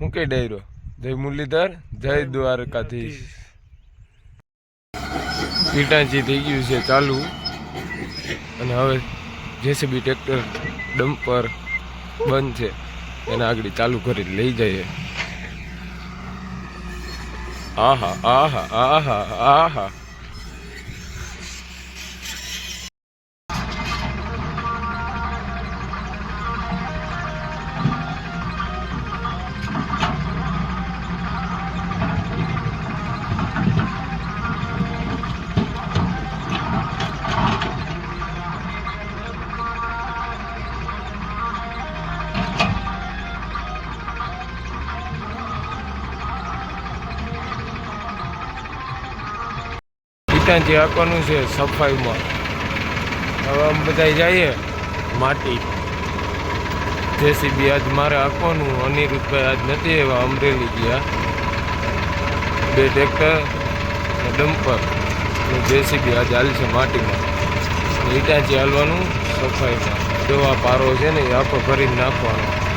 કઈ ડાયરો? જય મુરલીધર, જય દ્વારકાધીશ. પીટાંચી થઈ ગયું છે ચાલુ. અને હવે જેસીબી ટ્રેક્ટર ડમ્પર બંધ છે. એને આગળ ચાલુ કરી લઈ જઈએ. આહા આહા આહા આહા. પીટાંચી આપવાનું છે સફાઈમાં. હવે આમ બધા જઈએ. માટી. જેસીબી આજ મારે આપવાનું અનિરુદ્ધભાઈ આજ નથી એવા અમરેલી ગયા. બે ટ્રેક્ટર ને ડમ્પર ને જેસીબી આજ હાલશે માટીમાં. ઈટાંચી હાલવાનું સફાઈમાં. જો આ પારો છે ને એ આખો ભરીને નાખવાનો.